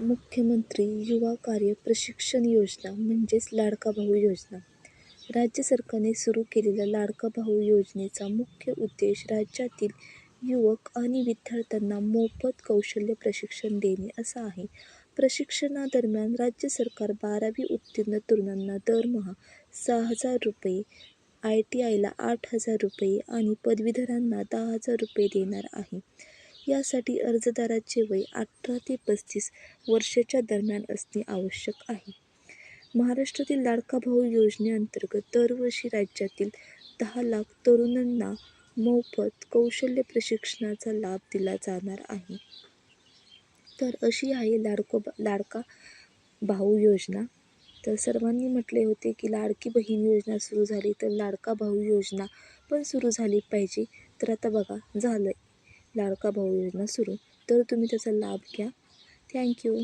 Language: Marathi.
मुख्यमंत्री युवा कार्य प्रशिक्षण योजना म्हणजेच लाडका भाऊ योजना. राज्य सरकारने सुरू केलेल्या लाडका भाऊ योजनेचा मुख्य उद्देश राज्यातील युवक आणि विद्यार्थ्यांना मोफत कौशल्य प्रशिक्षण देणे असा आहे. प्रशिक्षणादरम्यान राज्य सरकार बारावी उत्तीर्ण तरुणांना दरमहा सहा हजार रुपये आय टी आयला आठ हजार रुपये आणि पदवीधरांना दहा हजार रुपये देणार आहे. यासाठी अर्जदाराचे वय अठरा ते पस्तीस वर्षाच्या दरम्यान असणे आवश्यक आहे. महाराष्ट्रातील लाडका भाऊ योजनेअंतर्गत दरवर्षी राज्यातील दहा लाख तरुणांना मोफत कौशल्य प्रशिक्षणाचा लाभ दिला जाणार आहे. तर अशी आहे लाडको लाडका भाऊ योजना. तर सर्वांनी म्हटले होते की लाडकी बहीण योजना सुरू झाली तर लाडका भाऊ योजना पण सुरू झाली पाहिजे. तर आता बघा झालं आहे लाडका भाऊ योजना सुरू. तर तुम्ही त्याचा लाभ घ्या. थँक्यू